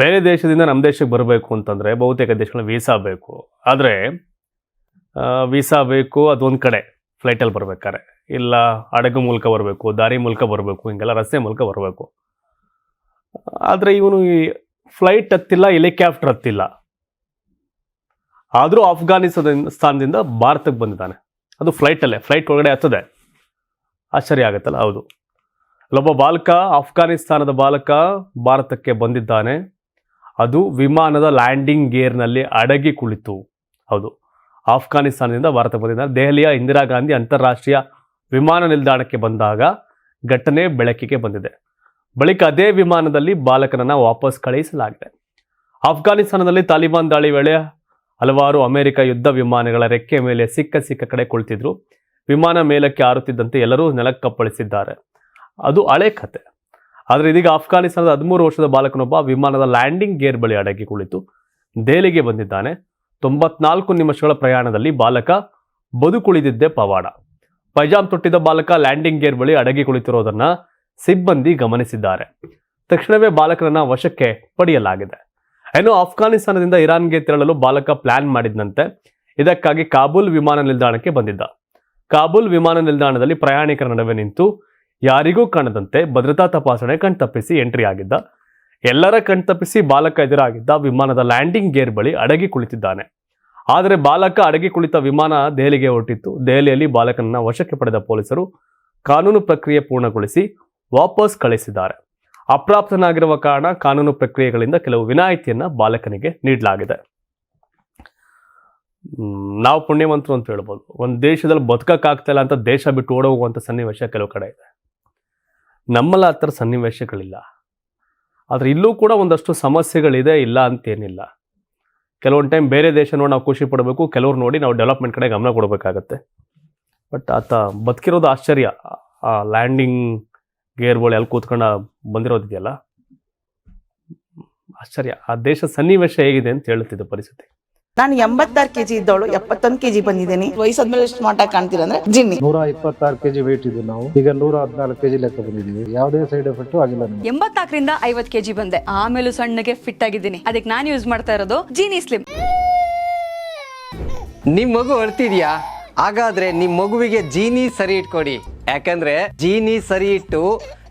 ಬೇರೆ ದೇಶದಿಂದ ನಮ್ಮ ದೇಶಕ್ಕೆ ಬರಬೇಕು ಅಂತಂದರೆ ಬಹುತೇಕ ದೇಶಗಳ ವೀಸಾ ಬೇಕು. ಆದರೆ ವೀಸಾ ಬೇಕು, ಅದೊಂದು ಕಡೆ ಫ್ಲೈಟಲ್ಲಿ ಬರ್ಬೇಕಾದ್ರೆ. ಇಲ್ಲ, ಹಡಗು ಮೂಲಕ ಬರಬೇಕು, ದಾರಿ ಮೂಲಕ ಬರಬೇಕು, ಹಿಂಗೆಲ್ಲ ರಸ್ತೆ ಮೂಲಕ ಬರಬೇಕು. ಆದರೆ ಇವನು ಈ ಫ್ಲೈಟ್ ಹತ್ತಿಲ್ಲ ಹೆಲಿಕ್ಯಾಪ್ಟರ್ ಹತ್ತಿಲ್ಲ. ಆದರೂ ಅಫ್ಘಾನಿಸ್ತಾನದಿಂದ ಸ್ಥಾನದಿಂದ ಭಾರತಕ್ಕೆ ಬಂದಿದ್ದಾನೆ. ಅದು ಫ್ಲೈಟಲ್ಲೇ ಫ್ಲೈಟ್ ಒಳಗಡೆ ಹತ್ತದೆ. ಆಶ್ಚರ್ಯ ಆಗುತ್ತಲ್ಲ, ಹೌದು. ಅಲ್ಲೊಬ್ಬ ಬಾಲಕ ಅಫ್ಘಾನಿಸ್ತಾನದ ಬಾಲಕ ಭಾರತಕ್ಕೆ ಬಂದಿದ್ದಾನೆ. ಅದು ವಿಮಾನದ ಲ್ಯಾಂಡಿಂಗ್ ಗೇರ್ನಲ್ಲಿ ಅಡಗಿ ಕುಳಿತು. ಹೌದು. ಆಫ್ಘಾನಿಸ್ತಾನದಿಂದ ಭಾರತ ಬಂದಿದ್ದ ದೆಹಲಿಯ ಇಂದಿರಾ ಗಾಂಧಿ ಅಂತಾರಾಷ್ಟ್ರೀಯ ವಿಮಾನ ನಿಲ್ದಾಣಕ್ಕೆ ಬಂದಾಗ ಘಟನೆ ಬೆಳಕಿಗೆ ಬಂದಿದೆ. ಬಳಿಕ ಅದೇ ವಿಮಾನದಲ್ಲಿ ಬಾಲಕನನ್ನು ವಾಪಸ್ ಕಳುಹಿಸಲಾಗಿದೆ. ಆಫ್ಘಾನಿಸ್ತಾನದಲ್ಲಿ ತಾಲಿಬಾನ್ ದಾಳಿ ವೇಳೆ ಹಲವಾರು ಅಮೆರಿಕ ಯುದ್ಧ ವಿಮಾನಗಳ ರೆಕ್ಕೆ ಮೇಲೆ ಸಿಕ್ಕ ಸಿಕ್ಕ ಕಡೆ ಕುಳಿತಿದ್ರು. ವಿಮಾನ ಮೇಲಕ್ಕೆ ಹಾರುತ್ತಿದ್ದಂತೆ ಎಲ್ಲರೂ ನೆಲಕ್ಕಪ್ಪಳಿಸಿದ್ದಾರೆ. ಅದು ಹಳೆ ಕತೆ. ಆದರೆ ಇದೀಗ ಅಫ್ಘಾನಿಸ್ತಾನದ ಹದಿಮೂರು ವರ್ಷದ ಬಾಲಕನೊಬ್ಬ ವಿಮಾನದ ಲ್ಯಾಂಡಿಂಗ್ ಗೇರ್ ಬಳಿ ಅಡಗಿ ಕುಳಿತು ದೆಹಲಿಗೆ ಬಂದಿದ್ದಾನೆ. ತೊಂಬತ್ನಾಲ್ಕು ನಿಮಿಷಗಳ ಪ್ರಯಾಣದಲ್ಲಿ ಬಾಲಕ ಬದುಕುಳಿದಿದ್ದೆ ಪವಾಡ. ಪೈಜಾಮ್ ತೊಟ್ಟಿದ್ದ ಬಾಲಕ ಲ್ಯಾಂಡಿಂಗ್ ಗೇರ್ ಬಳಿ ಅಡಗಿ ಕುಳಿತಿರೋದನ್ನ ಸಿಬ್ಬಂದಿ ಗಮನಿಸಿದ್ದಾರೆ. ತಕ್ಷಣವೇ ಬಾಲಕನನ್ನ ವಶಕ್ಕೆ ಪಡೆಯಲಾಗಿದೆ. ಇನ್ನು ಅಫ್ಘಾನಿಸ್ತಾನದಿಂದ ಇರಾನ್ಗೆ ತೆರಳಲು ಬಾಲಕ ಪ್ಲಾನ್ ಮಾಡಿದ್ದಂತೆ ಇದಕ್ಕಾಗಿ ಕಾಬೂಲ್ ವಿಮಾನ ನಿಲ್ದಾಣಕ್ಕೆ ಬಂದಿದ್ದ. ಕಾಬೂಲ್ ವಿಮಾನ ನಿಲ್ದಾಣದಲ್ಲಿ ಪ್ರಯಾಣಿಕರ ನಡುವೆ ನಿಂತು ಯಾರಿಗೂ ಕಾಣದಂತೆ ಭದ್ರತಾ ತಪಾಸಣೆ ಕಣ್ತಪ್ಪಿಸಿ ಎಂಟ್ರಿ ಆಗಿದ್ದ. ಎಲ್ಲರ ಕಣ್ತಪ್ಪಿಸಿ ಬಾಲಕ ಎದುರಾಗಿದ್ದ ವಿಮಾನದ ಲ್ಯಾಂಡಿಂಗ್ ಗೇರ್ ಬಳಿ ಅಡಗಿ ಕುಳಿತಿದ್ದಾನೆ. ಆದರೆ ಬಾಲಕ ಅಡಗಿ ಕುಳಿತ ವಿಮಾನ ದೆಹಲಿಗೆ ಹೊರಟಿತ್ತು. ದೆಹಲಿಯಲ್ಲಿ ಬಾಲಕನನ್ನ ವಶಕ್ಕೆ ಪಡೆದ ಪೊಲೀಸರು ಕಾನೂನು ಪ್ರಕ್ರಿಯೆ ಪೂರ್ಣಗೊಳಿಸಿ ವಾಪಸ್ ಕಳಿಸಿದ್ದಾರೆ. ಅಪ್ರಾಪ್ತನಾಗಿರುವ ಕಾರಣ ಕಾನೂನು ಪ್ರಕ್ರಿಯೆಗಳಿಂದ ಕೆಲವು ವಿನಾಯಿತಿಯನ್ನ ಬಾಲಕನಿಗೆ ನೀಡಲಾಗಿದೆ. ನಾವು ಪುಣ್ಯವಂತರು ಅಂತ ಹೇಳ್ಬೋದು. ಒಂದು ದೇಶದಲ್ಲಿ ಬದುಕಕ್ಕಾಗ್ತಾ ಅಂತ ದೇಶ ಬಿಟ್ಟು ಓಡೋಗುವಂಥ ಸನ್ನಿವೇಶ ಕೆಲವು ಕಡೆ ಇದೆ. ನಮ್ಮಲ್ಲಿ ಆ ಥರ ಸನ್ನಿವೇಶಗಳಿಲ್ಲ. ಆದರೆ ಇಲ್ಲೂ ಕೂಡ ಒಂದಷ್ಟು ಸಮಸ್ಯೆಗಳಿದೆ, ಇಲ್ಲ ಅಂತೇನಿಲ್ಲ. ಕೆಲವೊಂದು ಟೈಮ್ ಬೇರೆ ದೇಶ ನಾವು ಖುಷಿ ಪಡಬೇಕು, ಕೆಲವ್ರು ನೋಡಿ ನಾವು ಡೆವಲಪ್ಮೆಂಟ್ ಕಡೆ ಗಮನ ಕೊಡಬೇಕಾಗತ್ತೆ. ಬಟ್ ಆತ ಬದುಕಿರೋದು ಆಶ್ಚರ್ಯ. ಆ ಲ್ಯಾಂಡಿಂಗ್ ಗೇರ್ಗಳು ಅಲ್ಲಿ ಕೂತ್ಕೊಂಡು ಬಂದಿರೋದಿದೆಯಲ್ಲ? ಆಶ್ಚರ್ಯ. ಆ ದೇಶ ಸನ್ನಿವೇಶ ಹೇಗಿದೆ ಅಂತ ಹೇಳುತ್ತಿದ್ದ ಪರಿಸ್ಥಿತಿ. ನಾನು ಎಂಬತ್ತಾರು ಕೆಜಿ ಇದ್ದವಳು ಎಪ್ಪತ್ತೊಂದು ಕೆಜಿ ಬಂದಿದ್ದೀನಿ. ವಯಸ್ಸಾದ್ಮೇಲೆ ಸ್ಮಾರ್ಟ್ ಆಗಿ ಕಾಣ್ತೀರ ಅಂದ್ರೆ ಜಿನ್ನಿ. ನೂರ ಇಪ್ಪತ್ತಾರು ಕೆಜಿ ವೇಟ್ ಇದ್ದೀವಿ ನಾವು. ಈಗ ನೂರ ಹದಿನಾಲ್ಕು ಕೆಜಿ ಲೆಕ್ಕ ಬಂದಿದ್ದೀವಿ. ಯಾವುದೇ ಸೈಡ್ ಎಫೆಕ್ಟ್ ಆಗಿಲ್ಲ ಎಂಬತ್ತಾಕರಿಂದ ಎಂಬತ್ನಾಲ್ಕರಿಂದ ಐವತ್ ಕೆಜಿ ಬಂದೆ. ಆಮೇಲೆ ಸಣ್ಣಗೆ ಫಿಟ್ ಆಗಿದ್ದೀನಿ. ಅದಕ್ಕೆ ನಾನು ಯೂಸ್ ಮಾಡ್ತಾ ಇರೋದು ಜೀನಿ ಸ್ಲಿಮ್ ನಿಮ್ ಮಗು ಅಳ್ತಿದ್ಯಾ? ಹಾಗಾದ್ರೆ ನಿಮ್ ಮಗುವಿಗೆ ಜೀನಿ ಸರಿ ಇಟ್ಕೊಡಿ. ಯಾಕಂದ್ರೆ ಜೀನಿ ಸರಿ ಇಟ್ಟು